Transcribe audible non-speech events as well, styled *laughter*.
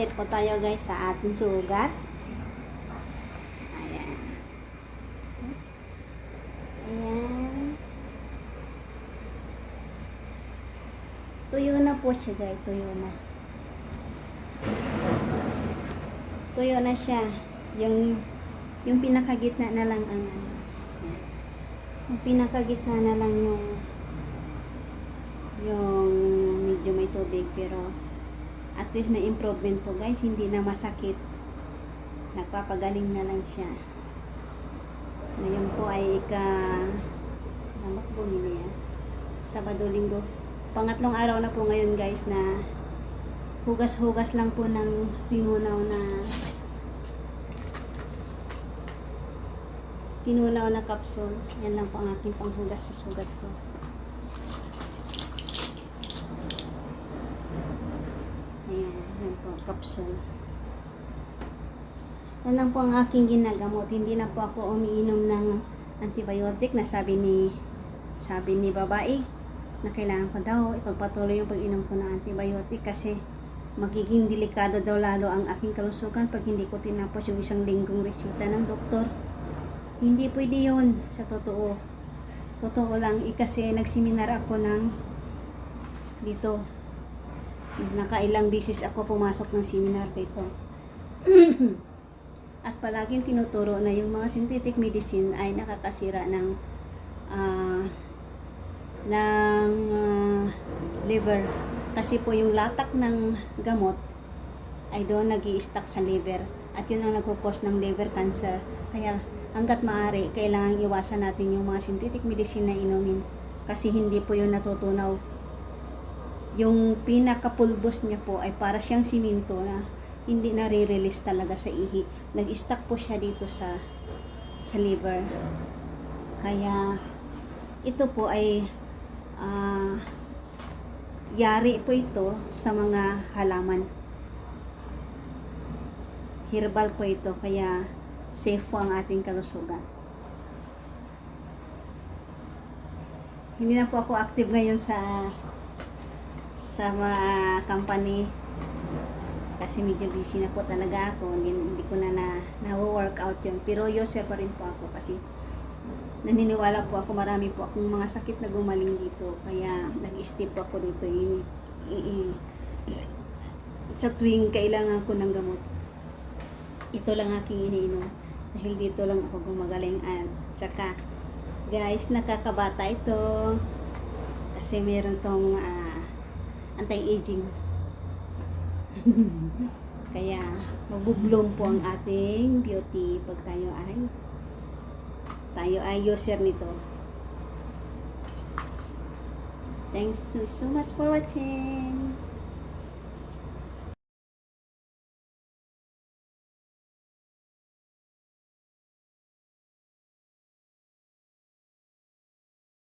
update po tayo guys sa ating sugat. Ayan. Oops. Ayan. Tuyo na po siya guys, tuyo na. Tuyo na siya. Yung yung pinakagitna na lang ang ano. Yung pinakagitna na lang yung yung medyo may tubig pero at least may improvement po guys. Hindi na masakit. Nagpapagaling na lang siya. Ngayon po ay ika namak bumili ah Sabado linggo. Pangatlong araw na po ngayon guys na hugas-hugas lang po ng tinunaw na tinunaw na capsule yan lang po ang aking panghugas sa sugat ko Ayan, yan po, capsule. Yan lang po ang aking ginagamot. Hindi na po ako umiinom ng antibiotic na sabi ni sabi ni babae na kailangan ko daw ipagpatuloy yung pag-inom ko ng antibiotic kasi magiging delikado daw lalo ang aking kalusugan pag hindi ko tinapos yung isang linggong resita ng doktor. Hindi pwede yun sa totoo. Totoo lang, eh, kasi nagseminar ako ng dito nakailang bisis ako pumasok ng seminar dito. *clears throat* At palaging tinuturo na yung mga synthetic medicine ay nakakasira ng ah, ng ah, liver. Kasi po yung latak ng gamot ay doon nag stuck sa liver. At yun ang nagkukos ng liver cancer. Kaya hanggat maaari, kailangan iwasan natin yung mga synthetic medicine na inumin. Kasi hindi po yun natutunaw yung pinakapulbos niya po ay para siyang siminto na hindi na release talaga sa ihi. Nag-stuck po siya dito sa sa liver. Kaya ito po ay ah, yari po ito sa mga halaman. Herbal po ito kaya safe po ang ating kalusugan. Hindi na po ako active ngayon sa sa mga company. Kasi medyo busy na po talaga ako. Hindi, hindi ko na na, na workout yun. Pero user pa rin po ako kasi naniniwala po ako. Marami po akong mga sakit na gumaling dito. Kaya nag-step po ako dito. Ini, i, i, sa tuwing kailangan ko ng gamot ito lang aking iniinom. Dahil dito lang ako gumagaling at saka guys nakakabata ito. Kasi meron tong ah, anti-aging. *laughs* Kaya magbubloom po ang ating beauty pag tayo ay tayo ay user nito. Thanks so, so much for watching.